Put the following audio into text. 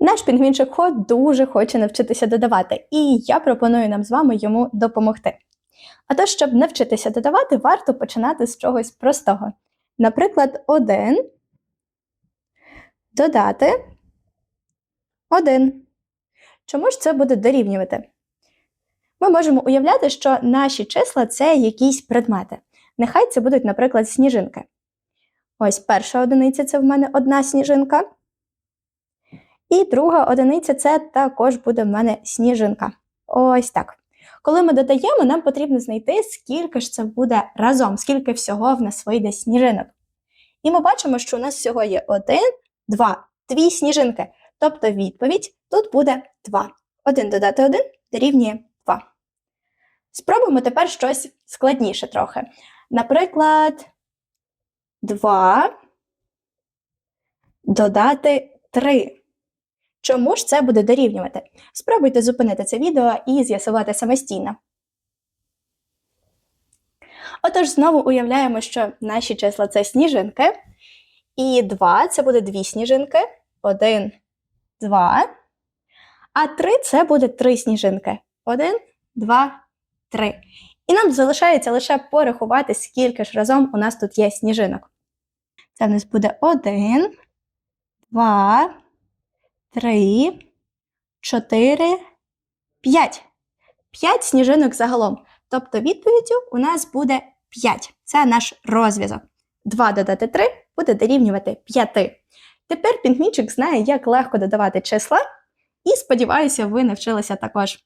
Наш пінгвінчик Хо дуже хоче навчитися додавати, і я пропоную нам з вами йому допомогти. А то, щоб навчитися додавати, варто починати з чогось простого. Наприклад, один додати один. Чому ж це буде дорівнювати? Ми можемо уявляти, що наші числа це якісь предмети. Нехай це будуть, наприклад, сніжинки. Ось перша одиниця це в мене одна сніжинка. І друга одиниця це також буде в мене сніжинка. Ось так. Коли ми додаємо, нам потрібно знайти, скільки ж це буде разом, скільки всього в нас вийде сніжинок. І ми бачимо, що у нас всього є один, два, дві сніжинки. Тобто відповідь тут буде 2. 1 додати 1 дорівнює 2. Спробуємо тепер щось складніше трохи. Наприклад, 2 додати 3. Чому ж це буде дорівнювати? Спробуйте зупинити це відео і з'ясувати самостійно. Отож, знову уявляємо, що наші числа це сніжинки. І 2 це буде дві сніжинки. 1, 2. А 3 це буде три сніжинки. 1, 2, 3. І нам залишається лише порахувати, скільки ж разом у нас тут є сніжинок. Це в нас буде 1, 2, 3, 4, 5. 5 сніжинок загалом. Тобто відповіддю у нас буде 5. Це наш розв'язок. 2 додати 3 буде дорівнювати 5. Тепер пінгвінчик знає, як легко додавати числа, і сподіваюся, ви навчилися також.